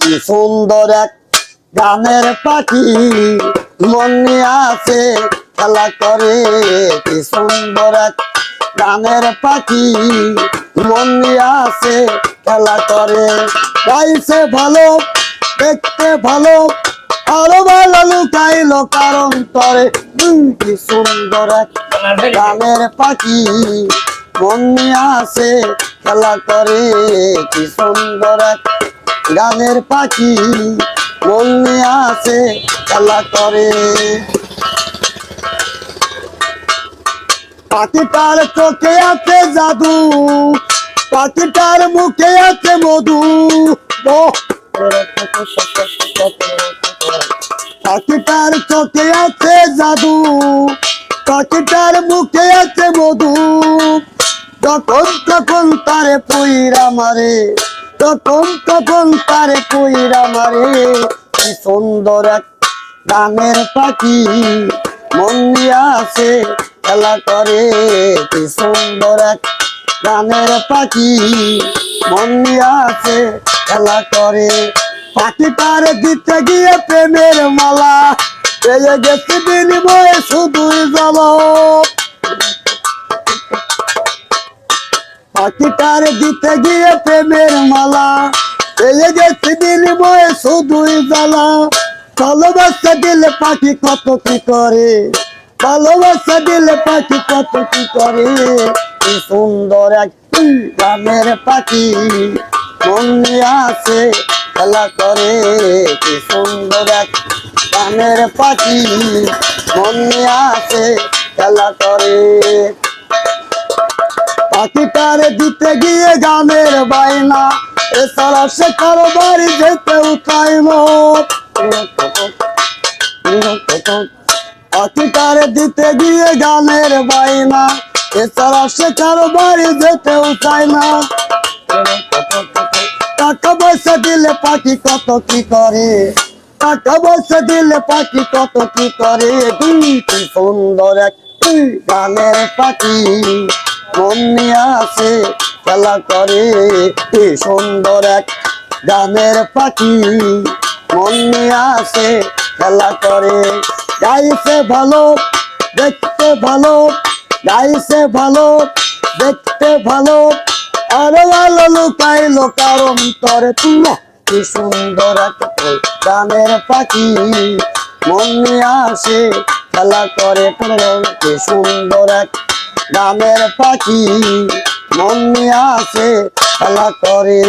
কি সুন্দর এক গানের পাখি মন আছে খেলা করে। কি সুন্দর এক গানের পাখি মন আছে খেলা করে। গাইছে ভালো দেখতে ভালো আরও ভালো লুকাইলো কারণ তরে। কি সুন্দর এক গানের পাখি মন নিয়ে আসে খেলা করে কি সুন্দর গানের পাখি। নিয়ে আসে খেলা করে। পাখিটার চোখে আছে জাদু, পাখিটার মুখে আছে মধু। পাখিটার চোখে আছে জাদু, পাখিটার মুখে আছে মধু। যখন তখন তারে পইরা মারে, তখন তখন তারে পইরা মারে। কি সুন্দর এক গানের পাখি, মন আসে খেলা করে। কি সুন্দর এক গানের পাখি, মন আসে খেলা করে। পাখিটার দিতে গিয়ে প্রেমের মালা, পেয়ে গেছে বিনিময়ে শুধুই জলক পাখিটার দিতে গিয়ে প্রেমের মালা। পেয়ে গেছে বিনিময়ে শুধুই জ্বালা ভালোবাসা দিলে পাখি কত কি করে? ভালোবাসা দিলে পাখি কত কি করে? কি সুন্দর এক গ্রামের পাখি। মন আসে খেলা করে। কি সুন্দর এক গ্রামের পাখি। মন আসে খেলা করে। পাখিটার দিতে গিয়ে গানের বাইনা এছাড়া সে কারও বাড়ি যেতে উঠাই পাখিটার দিতে গিয়ে গানের বাইনা এছাড়া সে কারও বাড়ি যেতে উঠাই না। টাকা পয়সা দিলে পাখি কত কি করে? টাকা পয়সা দিলে পাখি কত কি করে? দুইটি সুন্দর এক গানের পাখি। মন নিয়ে খেলা করে। কি সুন্দর এক গানের পাখি। মন নিয়ে আসে খেলা করে। গাইছে ভালো, দেখতে ভালো, গাইছে ভালো, দেখতে ভালো। আরও ভালো লুকাইলো কারণ তরে তুলো কি সুন্দর এক গানের পাখি। মন নিয়ে আসে খেলা করে। কি সুন্দর এক গানের পাখি মন নিয়ে আসে খেলা করে।